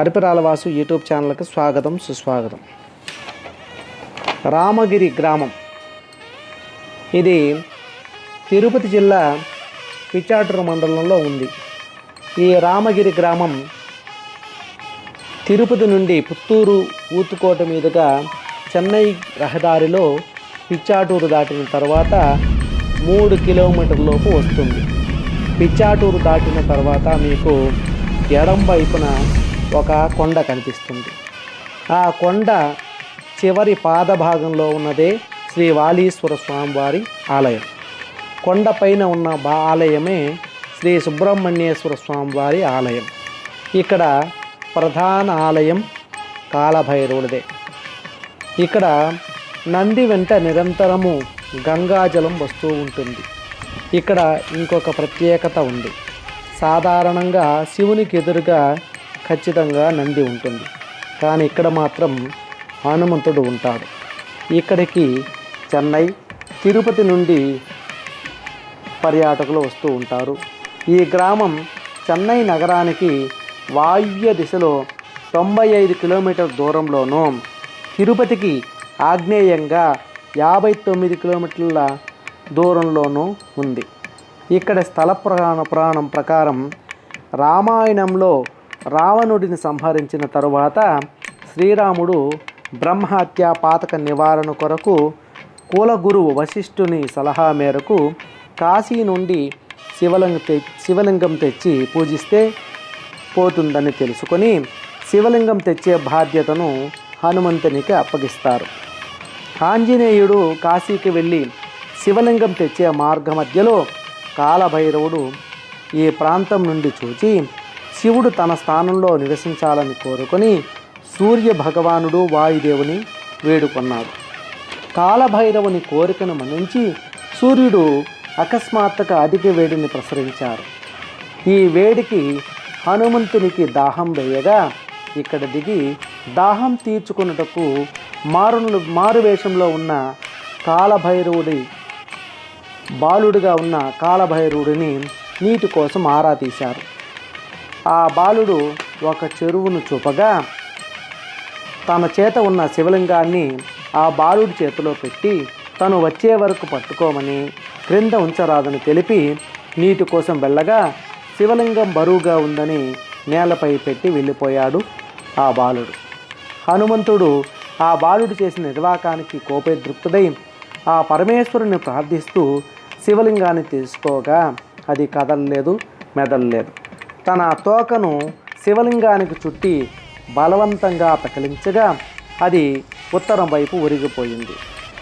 అరిపిరాలవాసు YouTube ఛానల్కి స్వాగతం సుస్వాగతం. రామగిరి గ్రామం. ఇది తిరుపతి జిల్లా పిచ్చాటూరు మండలంలో ఉంది. ఈ రామగిరి గ్రామం తిరుపతి నుండి పుత్తూరు ఊతుకోట మీదుగా చెన్నై రహదారిలో పిచ్చాటూరు దాటిన తర్వాత మూడు కిలోమీటర్లలోపు వస్తుంది. పిచ్చాటూరు దాటిన తర్వాత మీకు ఎడం వైపున ఒక కొండ కనిపిస్తుంది. ఆ కొండ చివరి పాదభాగంలో ఉన్నదే శ్రీ వాలీశ్వర స్వామివారి ఆలయం. కొండపైన ఉన్న బా ఆలయమే శ్రీ సుబ్రహ్మణ్యేశ్వర స్వామివారి ఆలయం. ఇక్కడ ప్రధాన ఆలయం కాలభైరవుడిదే ఇక్కడ నంది వెంట నిరంతరము గంగాజలం వస్తూ ఉంటుంది. ఇక్కడ ఇంకొక ప్రత్యేకత ఉంది. సాధారణంగా శివునికి ఎదురుగా ఖచ్చితంగా నంది ఉంటుంది. కానీ ఇక్కడ మాత్రం హనుమంతుడు ఉంటాడు. ఇక్కడికి చెన్నై తిరుపతి నుండి పర్యాటకులు వస్తూ ఉంటారు. ఈ గ్రామం చెన్నై నగరానికి వాయువ్య దిశలో తొంభై ఐదు కిలోమీటర్ దూరంలోనూ తిరుపతికి ఆగ్నేయంగా యాభై తొమ్మిది కిలోమీటర్ల దూరంలోనూ ఉంది. ఇక్కడ స్థల పురాణ పురాణం ప్రకారం రామాయణంలో రావణుడిని సంహరించిన తరువాత శ్రీరాముడు బ్రహ్మహత్య పాతక నివారణ కొరకు కులగురువు వశిష్ఠుని సలహా మేరకు కాశీ నుండి శివలింగ తె శివలింగం తెచ్చి పూజిస్తే పోతుందని తెలుసుకొని శివలింగం తెచ్చే బాధ్యతను హనుమంతునికి అప్పగిస్తారు. ఆంజనేయుడు కాశీకి వెళ్ళి శివలింగం తెచ్చే మార్గ మధ్యలో కాలభైరవుడు ఈ ప్రాంతం నుండి చూచి శివుడు తన స్థానంలో నివసించాలని కోరుకొని సూర్య భగవానుడు వాయుదేవుని వేడుకొన్నాడు. కాలభైరవుని కోరికను మన్నించి సూర్యుడు అకస్మాత్తుగా అధిక వేడిని ప్రసరించారు. ఈ వేడికి హనుమంతునికి దాహం వేయగా ఇక్కడ దిగి దాహం తీర్చుకున్నటకు మారును మారువేషంలో ఉన్న కాలభైరవుడి బాలుడిగా ఉన్న కాలభైరవుడిని నీటి కోసం ఆరా తీశారు. ఆ బాలుడు ఒక చెరువును చూపగా తన చేత ఉన్న శివలింగాన్ని ఆ బాలుడి చేతిలో పెట్టి తను వచ్చే వరకు పట్టుకోమని క్రింద ఉంచరాదని తెలిపి నీటి కోసం వెళ్ళగా శివలింగం బరువుగా ఉందని నేలపై పెట్టి వెళ్ళిపోయాడు ఆ బాలుడు. హనుమంతుడు ఆ బాలుడు చేసిన నిర్వాకానికి కోపేదృప్తుడై ఆ పరమేశ్వరుని ప్రార్థిస్తూ శివలింగాన్ని తీసుకోగా అది కదలలేదు మెదలలేదు. తన తోకను శివలింగానికి చుట్టి బలవంతంగా పెకలించగా అది ఉత్తరం వైపు ఒరిగిపోయింది.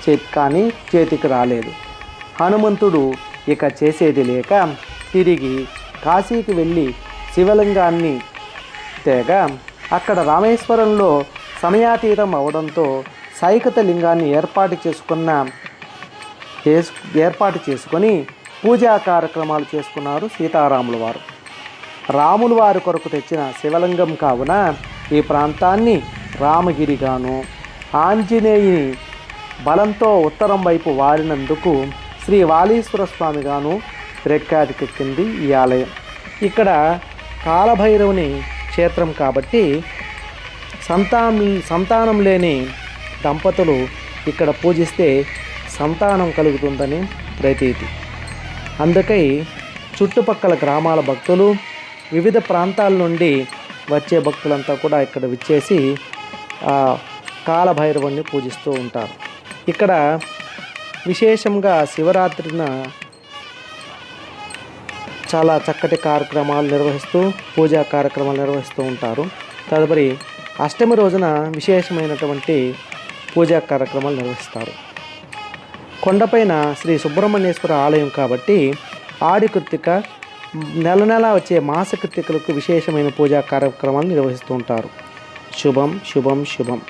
చేతి కానీ చేతికి రాలేదు. హనుమంతుడు ఇక చేసేది లేక తిరిగి కాశీకి వెళ్ళి శివలింగాన్ని తేగ అక్కడ రామేశ్వరంలో సమయాతీతం అవడంతో సైకత లింగాన్ని ఏర్పాటు చేసుకున్న ఏర్పాటు చేసుకొని పూజా కార్యక్రమాలు చేసుకున్నారు సీతారాముల వారు. రాములు వారి కొరకు తెచ్చిన శివలింగం కావున ఈ ప్రాంతాన్ని రామగిరిగాను. ఆంజనేయుని బలంతో ఉత్తరం వైపు వారినందుకు శ్రీ వాలీశ్వర స్వామిగాను ప్రఖ్యాతికెక్కింది ఈ ఆలయం. ఇక్కడ కాలభైరవుని క్షేత్రం కాబట్టి సంతానం సంతానం లేని దంపతులు ఇక్కడ పూజిస్తే సంతానం కలుగుతుందని ప్రతీతి. అందుకై చుట్టుపక్కల గ్రామాల భక్తులు వివిధ ప్రాంతాల నుండి వచ్చే భక్తులంతా కూడా ఇక్కడ విచ్చేసి కాలభైరవుణ్ణి కాలభైరవుని పూజిస్తూ ఉంటారు. ఇక్కడ విశేషంగా శివరాత్రిన చాలా చక్కటి కార్యక్రమాలు నిర్వహిస్తూ పూజా కార్యక్రమాలు నిర్వహిస్తూ ఉంటారు. తదుపరి అష్టమి రోజున విశేషమైనటువంటి పూజా కార్యక్రమాలు నిర్వహిస్తారు. కొండపైన శ్రీ సుబ్రహ్మణ్యేశ్వర ఆలయం కాబట్టి ఆడి కృత్తిక నెల నెల వచ్చే మాసకృతికలకు విశేషమైన పూజా కార్యక్రమాలు నిర్వహిస్తూ ఉంటారు. శుభం శుభం శుభం.